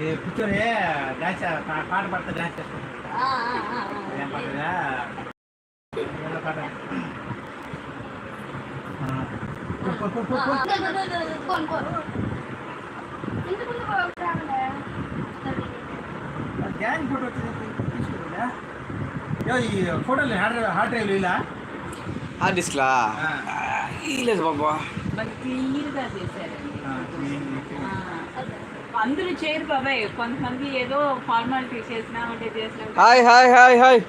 இது picture dance பாட்டு பாடுறது டான்ஸ் ஏன் பாட்டுதா ಡ್ಯಾನ್ ಫೋಟೋ ಫೋಟೋಲಿ ಹಾರ್ಡ್ ಹಾರ್ಡ್ ಡ್ರೈವ್ ಇಲ್ಲ ಹಾರ್ಡ್ ಡಿಸ್ಕ್ಲಾ ಇಲ್ಲ ಬಾಬಾ ನಂಗೆ ಕ್ಲಿಯರ್ ಇದೆ ಸರ್ అందరూ చేయరు బాబాయ్. కొంతమంది ఏదో ఫార్మాలిటీ చేసినా అంటే చేసినా hi hi hi hi.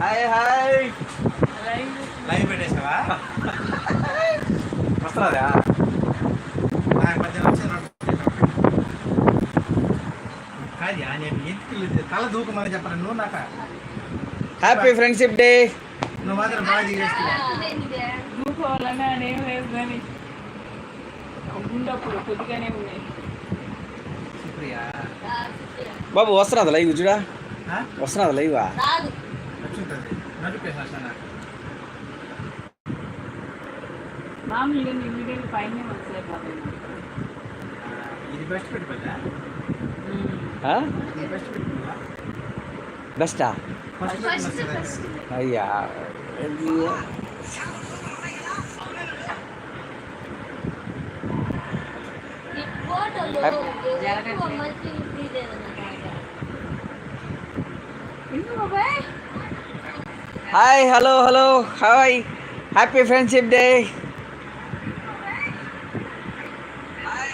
Hi hi. Live పెట్టేసావా? నాకు కాదు నేను ఎందుకు తల దూకమని చెప్పను నువ్వు నాక? హ్యాపీ ఫ్రెండ్షిప్ డే నువ్వు మాత్రం బాగా కానీ ఉండప్పుడు కొద్దిగానే ఉన్నాయి. ఆ, సుప్రియ. బాబు వస్తున్నది లైవ్ చూడా? వస్తున్నది లైవ్? పైన వస్తాయి ఇది బెస్ట్ పెట్టుకోదా అయ్యా. ఈ ఫోటోలో జాగ్రత్త. ఎక్కువ మంచి తీయలేదన్నమాట. ఎందుకు బాబాయ్ hi hello hello hi happy friendship day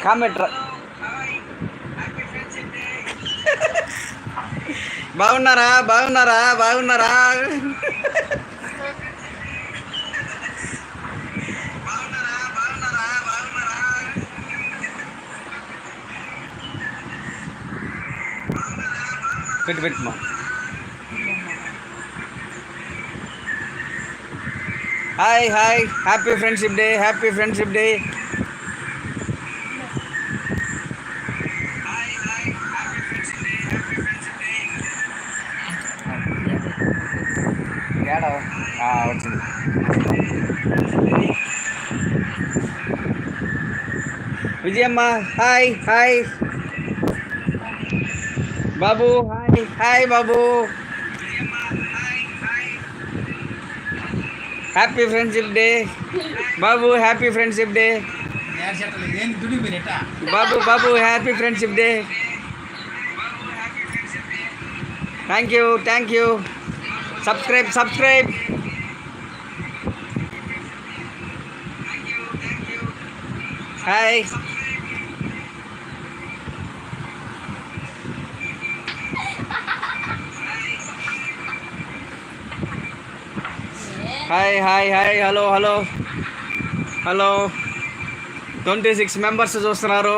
comment బాగున్నారా బాగున్నారా బాగున్నారా పెట్టు పెట్టుమా hi hi happy friendship day happy friendship day ఏడా వచ్చింది విజయమ్మ హాయ్ హాయ్ బాబు హాయ్. హాయ్ బాబు. హ్యాపీ ఫ్రెండ్షిప్ డే బాబు హ్యాపీ ఫ్రెండ్షిప్ డే బాబు బాబు happy friendship day thank you thank you subscribe subscribe hi hi hi hi hello hello hello twenty six members చూస్తున్నారు.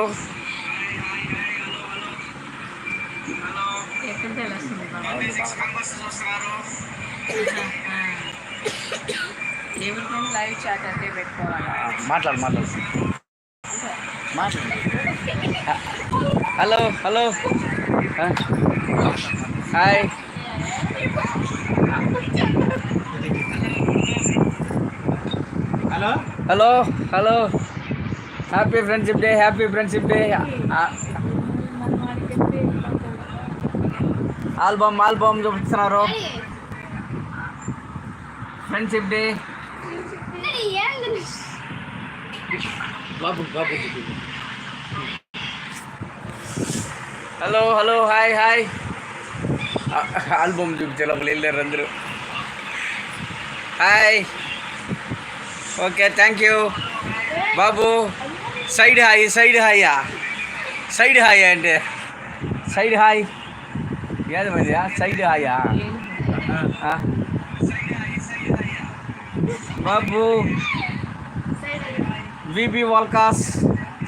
మాట్లాడు మాట్లాడు. Hello hello hi hello hello hello happy friendship day happy friendship day మన వాడికైతే album album చూపిస్తున్నారు friendship day ఇది ఏంది? బాబు బాబు hello hello hi hi album చూపించే లోపల వెళ్ళారు అందరూ హాయ్ ఓకే థ్యాంక్ యూ బాబు సైడ్ హాయ్ సైడ్ హాయా సైడ్ హాయ్ అంటే సైడ్ హాయ్ ఏది మరి సైడ్ హాయా బాబు విబి వాల్కాస్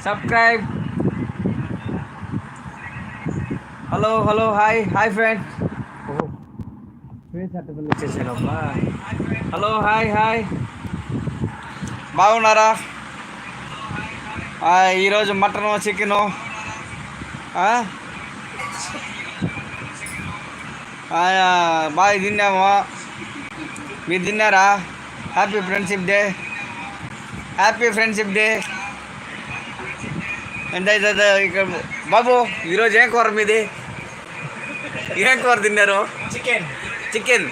subscribe hello hello hi hi friend face అట్టబుల్ వచ్చేసాడమ్మా హలో హాయ్ హాయ్ బాగున్నారా? ఈరోజు మటను చికెను బాగా తిన్నాము. మీరు తిన్నారా? Happy friendship day happy friendship day ఎంత అవుతుంది ఇక్కడ? బాబు ఈరోజు ఏం కూర మీది? ఏం కూర తిన్నారు? Chicken chicken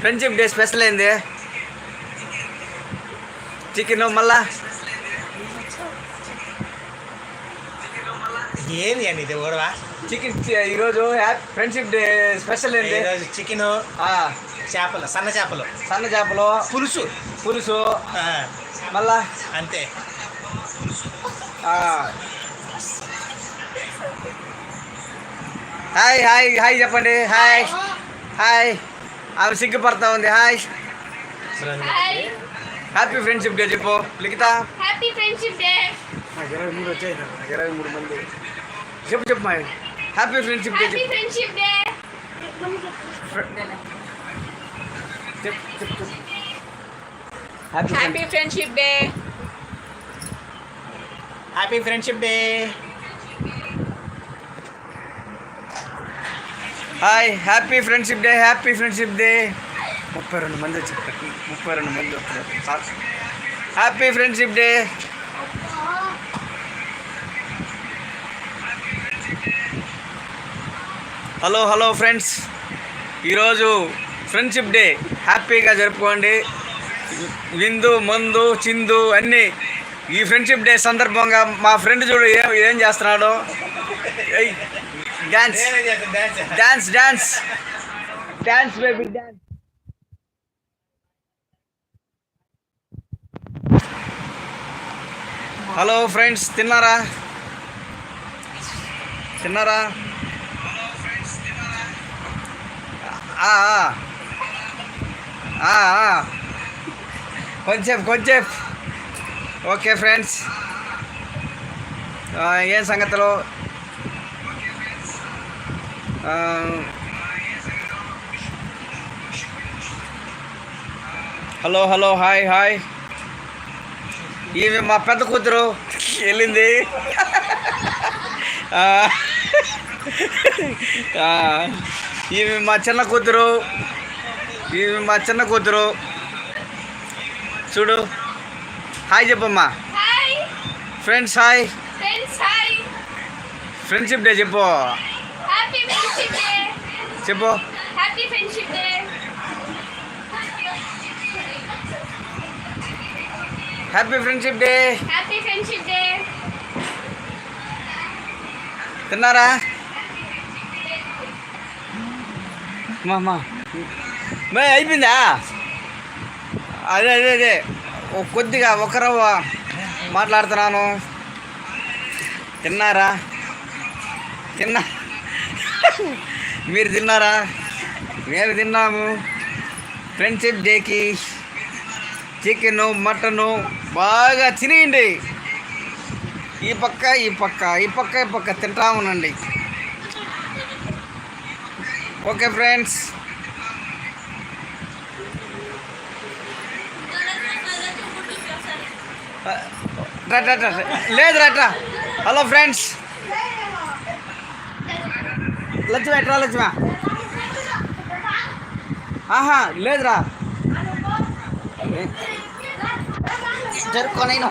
friendship day special ఏంది? చికెన్ మళ్ళా? ఏంది అండి ఇది ఊరవా చికెన్ ఈరోజు ఫ్రెండ్షిప్ డే స్పెషల్ ఏంది ఈరోజు చికెన్ ఆ, చేపలు సన్న చేపలు. సన్న చేపలు పులుసు. పులుసు. ఆ, మళ్ళా? అంతే. ఆ. హాయ్ హాయ్ హాయ్ చెప్పండి. హాయ్. హాయ్. ఆమె సిగ్గుపడతా ఉంది. Hi. Hi. Happy friendship day చెప్పు. లిఖిత. హ్యాపీ ఫ్రెండ్షిప్ డే ఇరవై మూడు వచ్చాయి ఇరవై మూడు మంది. చెప్పు చెప్పు మా happy friendship day happy friendship day చెప్పు చెప్పు చెప్పు. Happy happy friendship day happy friendship day hi happy friendship day happy friendship day ముప్పై రెండు మంది వచ్చారు ముప్పై రెండు మంది sir happy friendship day. Hello hello friends. ఈరోజు ఫ్రెండ్షిప్ డే. హ్యాపీగా జరుపుకోండి. విందు మందు చిందు అన్నీ ఈ ఫ్రెండ్షిప్ డే సందర్భంగా మా ఫ్రెండ్ చూడు ఏం ఏం చేస్తున్నాడు. Dance dance dance. Dance baby dance. Hello friends తిన్నారా తిన్నారా ఆ, ఆ. ఆ, ఆ. కొంచెం కొంచెం ఓకే ఫ్రెండ్స్ ఆ, ఏం సంగతులు ఆ, హలో హలో హాయ్ హాయ్ ఈమె మా పెద్ద కూతురు. వెళ్ళింది. ఈమె మా చిన్న కూతురు. ఈమె మా చిన్న కూతురు. చూడు. హాయ్ చెప్పమ్మా. Friends hi. ఫ్రెండ్షిప్ డే చెప్పు. Happy friendship day. చెప్పు. Happy friendship day. Happy friendship day happy friendship day తిన్నారా? మా మా. అయిపోయిందా? అదే అదే అదే. కొద్దిగా ఒకరవ్వ మాట్లాడుతున్నాను. తిన్నారా? తిన్నా. మీరు తిన్నారా? మేము తిన్నాము. ఫ్రెండ్షిప్ డేకి చికెను మటను బాగా తినేయండి. ఈ పక్క ఈ పక్క ఈ పక్క ఈ పక్క తింటా ఉండండి. Okay friends. రా, లేదు హలో ఫ్రెండ్స్. లక్ష్మి ఎట్రా లక్ష్మి ఆహా లేదురా జరుపుకోనైనా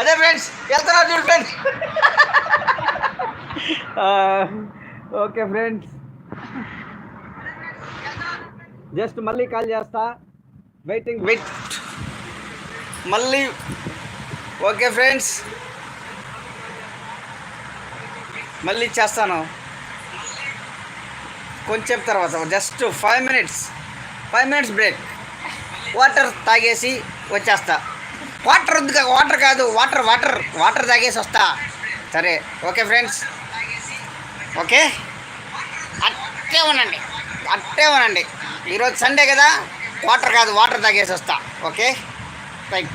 అదే ఫ్రెండ్స్ వెళ్తున్నారు చూడు ఫ్రెండ్స్. Okay friends. జస్ట్ మళ్ళీ కాల్ చేస్తా. వెయిటింగ్ వెయిట్ మళ్ళీ. Okay friends. మళ్ళీ చేస్తాను. కొంచెం తర్వాత just five minutes five minutes break water తాగేసి వచ్చేస్తా. వాటర్ వద్దు వాటర్ కాదు వాటర్ వాటర్ వాటర్ తాగేసి వస్తా. సరే ఓకే ఫ్రెండ్స్ ఓకే అట్టే ఉండండి. అట్టే ఉండండి. ఈరోజు సండే కదా? వాటర్ కాదు వాటర్ తాగేసి వస్తా. Okay right